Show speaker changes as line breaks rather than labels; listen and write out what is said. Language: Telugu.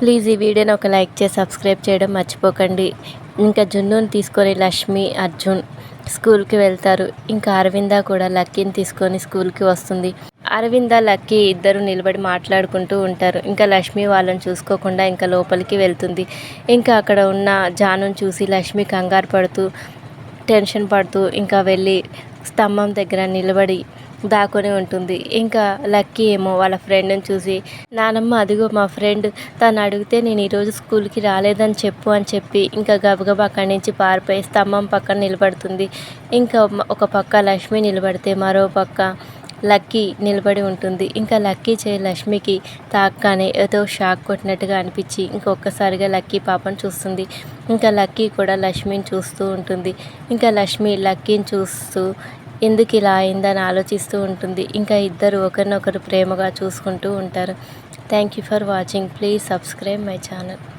ప్లీజ్ ఈ వీడియోని ఒక లైక్ చేసి సబ్స్క్రైబ్ చేయడం మర్చిపోకండి. ఇంకా జున్నుని తీసుకొని లక్ష్మి అర్జున్ స్కూల్కి వెళ్తారు. ఇంకా అరవింద కూడా లక్కీని తీసుకొని స్కూల్కి వస్తుంది. అరవింద లక్కీ ఇద్దరు నిలబడి మాట్లాడుకుంటూ ఉంటారు. ఇంకా లక్ష్మి వాళ్ళని చూసుకోకుండా ఇంకా లోపలికి వెళ్తుంది. ఇంకా అక్కడ ఉన్న జానుని చూసి లక్ష్మి కంగారు పడుతూ టెన్షన్ పడుతూ ఇంకా వెళ్ళి స్తంభం దగ్గర నిలబడి దాక్కొని ఉంటుంది. ఇంకా లక్కీ ఏమో వాళ్ళ ఫ్రెండ్ని చూసి నానమ్మ అదిగో మా ఫ్రెండ్ తను అడిగితే నేను ఈరోజు స్కూల్కి రాలేదని చెప్పు అని చెప్పి ఇంకా గబగబా అక్కడి నుంచి పారిపోయి స్తంభం పక్కన నిలబడుతుంది. ఇంకా ఒక పక్క లక్ష్మి నిలబడితే మరో పక్క లక్కీ నిలబడి ఉంటుంది. ఇంకా లక్కీ చేయి లక్ష్మికి తాకగానే ఏదో షాక్ కొట్టినట్టుగా అనిపించి ఇంకొకసారిగా లక్కీ పాపను చూస్తుంది. ఇంకా లక్కీ కూడా లక్ష్మిని చూస్తూ ఉంటుంది. ఇంకా లక్ష్మి లక్కీని చూస్తూ ఎందుకు ఇలా అయిందని ఆలోచిస్తూ ఉంటుంది. ఇంకా ఇద్దరు ఒకరినొకరు ప్రేమగా చూసుకుంటూ ఉంటారు. Thank you for watching please subscribe my channel